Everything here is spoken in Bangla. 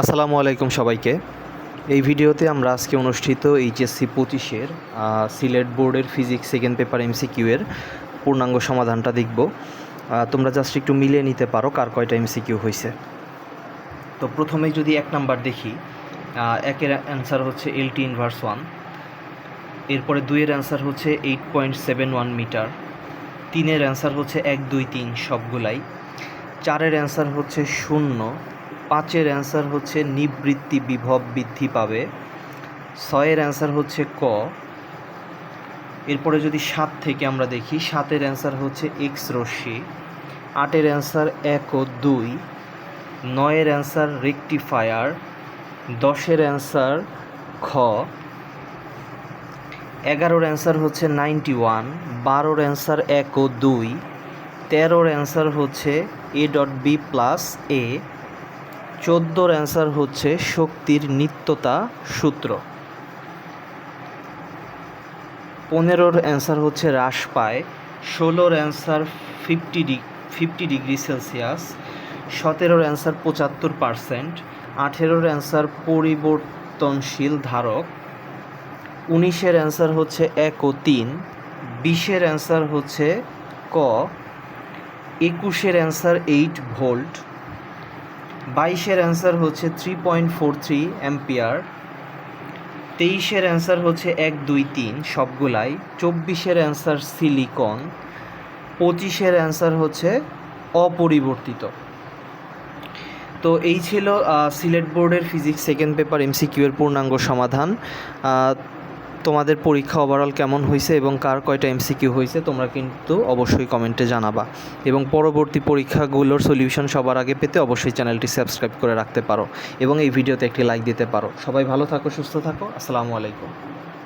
আসসালামু আলাইকুম সবাইকে। এই ভিডিওতে আমরা আজকে অনুষ্ঠিত এইচএসসি পঁচিশের সিলেট বোর্ডের ফিজিক্স সেকেন্ড পেপার এমসিকিউ এর পূর্ণাঙ্গ সমাধানটা দেখব। তোমরা জাস্ট একটু মিলিয়ে নিতে পারো কার কয়টা এমসিকিউ হয়েছে। তো প্রথমেই যদি এক নাম্বার দেখি একের অ্যান্সার হচ্ছে এলটি ইনভার্স ওয়ান এরপরে দুইয়ের অ্যান্সার হচ্ছে eight point seven one meter তিনের অ্যান্সার হচ্ছে এক, দুই, তিন সবগুলাই, চারের অ্যান্সার হচ্ছে শূন্য পাঁচের অ্যান্সার হচ্ছে নিবৃত্তি বিভব বৃদ্ধি পাবে। ছয়ের অ্যান্সার হচ্ছে ক। এরপরে যদি সাত থেকে আমরা দেখি, সাতের অ্যান্সার হচ্ছে এক্স রশ্মি, আটের অ্যান্সার এক ও দুই, নয়ের অ্যান্সার রেকটিফায়ার, দশের অ্যান্সার খ, এগারোর অ্যান্সার হচ্ছে নাইনটি ওয়ান, বারোর অ্যান্সার এক ও দুই, তেরোর অ্যান্সার হচ্ছে A dot B plus A চোদ্দোর অ্যান্সার হচ্ছে শক্তির নিত্যতা সূত্র। পনেরোর অ্যান্সার হচ্ছে হ্রাস পায়, ষোলোর answer fifty D fifty degree Celsius, সতেরোর অ্যান্সার পঁচাত্তর পারসেন্ট, আঠেরোর অ্যান্সার পরিবর্তনশীল ধারক, উনিশের অ্যান্সার হচ্ছে এক ও তিন, বিশের অ্যান্সার হচ্ছে ক, একুশের অ্যান্সার এইট ভোল্ট বাইশের অ্যান্সার হচ্ছে three point four three ampere. তেইশের অ্যান্সার হচ্ছে এক দুই তিন, সবগুলাই। চব্বিশের অ্যান্সার সিলিকন। পঁচিশের অ্যান্সার হচ্ছে অপরিবর্তিত। তো এই ছিল সিলেট বোর্ডের ফিজিক্স সেকেন্ড পেপার এমসিকিউ এর পূর্ণাঙ্গ সমাধান। তোমাদের পরীক্ষা ওভারঅল কেমন হয়েছে এবং কার কয়টা এমসিকিউ হয়েছে, তোমরা কিন্তু অবশ্যই কমেন্টে জানাবা। এবং পরবর্তী পরীক্ষাগুলোর সলিউশন সবার আগে পেতে অবশ্যই চ্যানেলটি সাবস্ক্রাইব করে রাখতে পারো এবং এই ভিডিওতে একটি লাইক দিতে পারো। সবাই ভালো থাকো, সুস্থ থাকো, আসসালামু আলাইকুম।